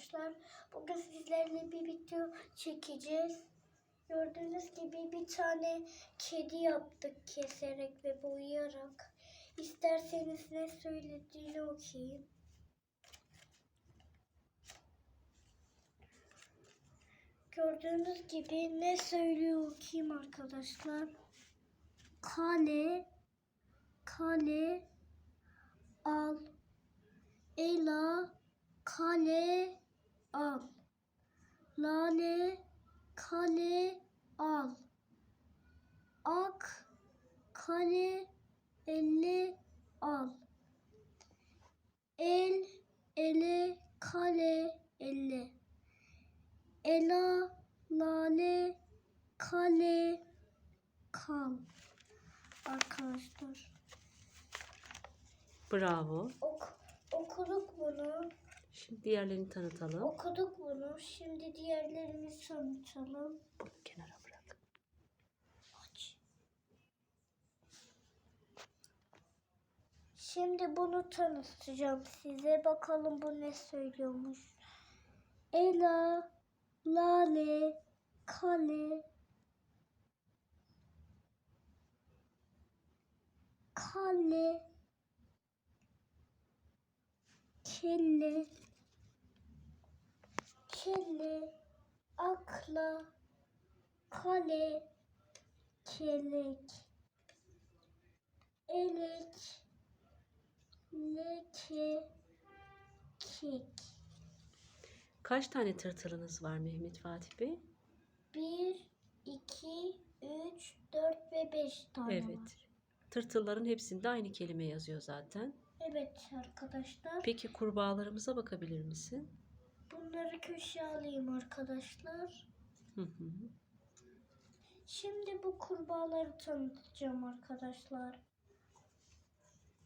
arkadaşlar. Bugün sizlerle bir video çekeceğiz. Gördüğünüz gibi bir tane kedi yaptık keserek ve boyayarak. İsterseniz ne söylediğini okuyayım. Gördüğünüz gibi ne söylüyor okuyayım arkadaşlar. Kale, kale, al. Ela, kale, al. Lale, kale, al. Ak, kale, elle, al. El, ele, kale, elle. Ela, lale, kale, kal. Arkadaşlar Bravo. ok, okuduk bunu. Şimdi diğerlerini tanıtalım. Okuduk bunu. Şimdi diğerlerini tanıtalım. Bunu kenara bırak. Aç. Şimdi bunu tanıtacağım size. Bakalım bu ne söylüyormuş. Ela, lale, kale, kale, kelle, kelle, akla, kale, kelek, elek, leke, kek. Kaç tane tırtılınız var Mehmet Fatih Bey? Bir, iki, üç, dört ve beş tane Evet. var. Tırtılların hepsinde aynı kelime yazıyor zaten. Evet arkadaşlar. Peki kurbağalarımıza bakabilir misin? Bunları köşeye alayım arkadaşlar. Hı hı. Şimdi bu kurbağaları tanıtacağım arkadaşlar.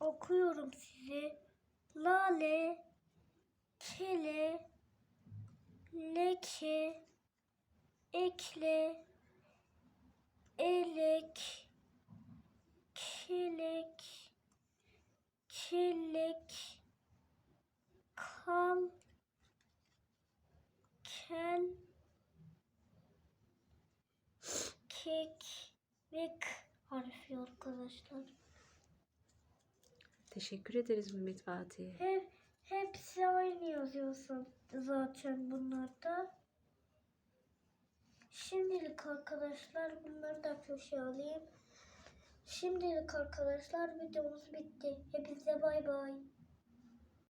Okuyorum size. Lale, kele, leke, ekle, elek, kelek, kelek, kal, kel, kek ve k harfi arkadaşlar. Teşekkür ederiz Mehmet Fatih. Hep, hepsi aynı yazıyorsun zaten bunlarda. Şimdilik arkadaşlar bunları da köşeye alayım. Şimdilik arkadaşlar videomuz bitti. Hepinize bay bay.